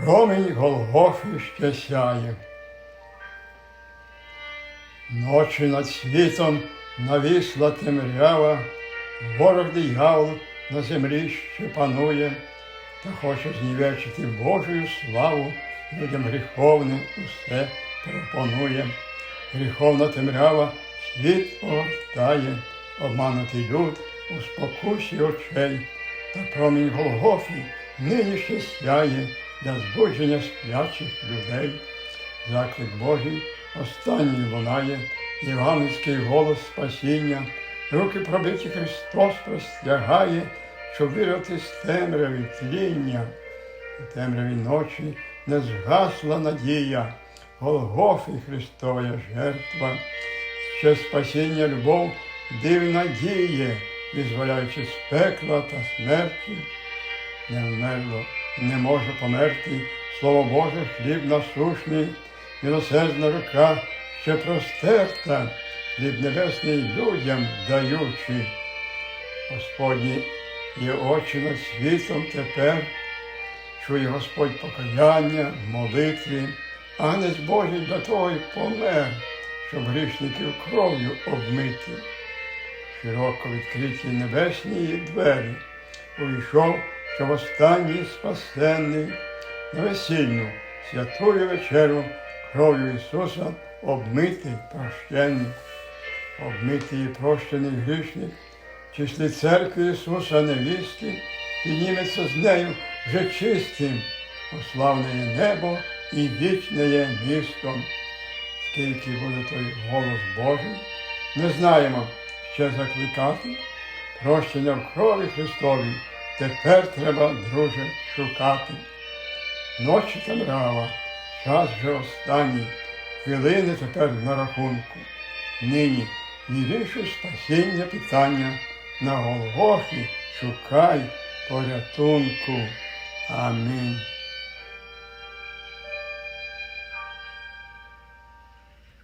Промінь Голгофи ще сяє. Ночі над світом навісла темрява, ворог диявол на землі ще панує, та хоче знівечити Божою славу, людям гріховним усе пропонує. Гріховна темрява світ огортає, обманутий люд у спокусі очей, та промінь Голгофи нині ще сяє для збудження сплячих людей. Заклик Божий останній лунає, євангельський голос спасіння, руки пробиті Христос простягає, щоб вирвати з темряви тління. У темряві ночі не згасла надія, Голгофи Христова жертва, ще спасіння любов дивна діє, визволяючи з пекла та смерті не вмерло, не може померти, Слово Боже, хліб насушний, милосердна рука ще простерта, хліб небесний людям даючи. Господні є очі над світом тепер, чує Господь покаяння, молитві, Агнець Божий для того й помер, щоб грішників кров'ю обмити. Широко відкриті небесні двері, увійшов, щоб останній спасенний на весільну святую вечеру кров'ю Ісуса обмитий прощений, обмитий і прощений грішник, числі церкви Ісуса невісти, підніметься з нею вже чистим, уславне небо і вічне є містом. Скільки буде той голос Божий, не знаємо ще закликати. Прощення в крові Христовій тепер треба, друже, шукати. Ночі темрява, час же останній, хвилини тепер на рахунку. Нині віріши спасіння питання, на Голгофі шукай порятунку. Амінь.